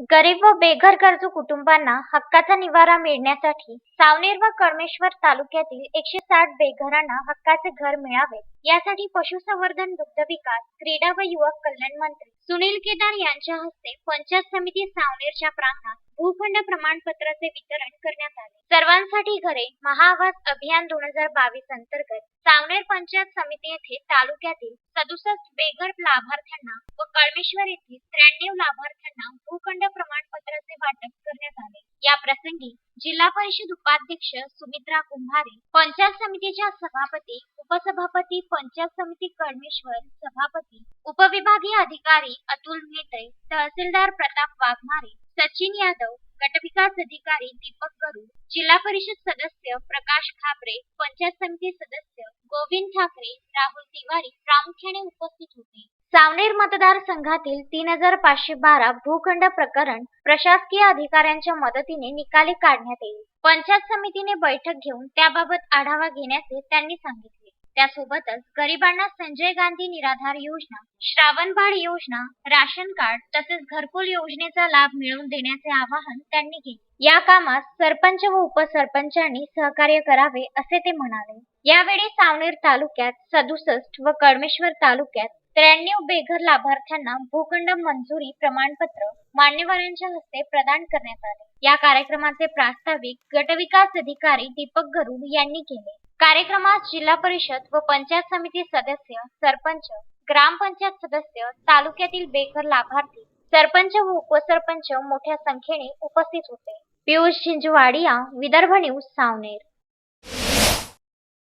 गरीब व बेघर गरजू कुटुंबांना हक्काचा निवारा मिळण्यासाठी सावनेर व कळमेश्वर तालुक्यातील एकशे साठ बेघरांना हक्काचे घर मिळावे. यासाठी पशुसंवर्धन दुग्ध विकास क्रीडा व युवक कल्याण मंत्री सुनील केदार यांच्या हस्ते पंचायत समिती सावनेरच्या प्रांगणात भूखंड प्रमाणपत्राचे वितरण करण्यात आले. सर्वांसाठी घरे महाआवास अभियान दोन हजार बावीस अंतर्गत सावनेर पंचायत समिती येथे तालुक्यातील सदुसष्ट बेघर लाभार्थ्यांना व कळमेश्वर येथील त्र्याण्णव लाभार्थ्यांना भूखंड प्रमाणपत्राचे वाटप करण्यात आले. या प्रसंगी जिल्हा परिषद उपाध्यक्ष सुमित्रा कुंभारे पंचायत समितीच्या सभापती उपसभापती पंचायत समिती कडमेश्वर सभापती उपविभागीय अधिकारी अतुल मेटे तहसीलदार प्रताप वाघमारे सचिन यादव गटविकास अधिकारी दीपक गरुड जिल्हा परिषद सदस्य प्रकाश खापरे पंचायत समिती सदस्य गोविंद ठाकरे राहुल तिवारी प्रामुख्याने उपस्थित होते. सावनेर मतदारसंघातील तीन हजार पाचशे बारा भूखंड प्रकरण प्रशासकीय अधिकाऱ्यांच्या मदतीने निकाली काढण्यात येईल. पंचायत समितीने बैठक घेऊन त्याबाबत आढावा घेण्याचे त्यांनी सांगितले. त्यासोबतच गरिबांना संजय गांधी निराधार योजना श्रावणबाळ योजना राशन कार्ड तसेच घरकुल योजनेचा लाभ मिळवून देण्याचे आवाहन त्यांनी केले. या कामात सरपंच व उपसरपंचांनी सहकार्य करावे असे ते म्हणाले. यावेळी सावनेर तालुक्यात सदुसष्ट व कळमेश्वर तालुक्यात त्र्याण्णव बेघर लाभार्थ्यांना भूखंड मंजुरी प्रमाणपत्र मान्यवरांच्या हस्ते प्रदान करण्यात आले. या कार्यक्रमाचे प्रास्ताविक गटविकास अधिकारी दीपक गरुड यांनी केले. कार्यक्रमात जिल्हा परिषद व पंचायत समिती सदस्य सरपंच ग्रामपंचायत सदस्य तालुक्यातील बेघर लाभार्थी सरपंच व उपसरपंच मोठ्या संख्येने उपस्थित होते. पियुष झिंजवाडिया विदर्भ न्यूज सावनेर.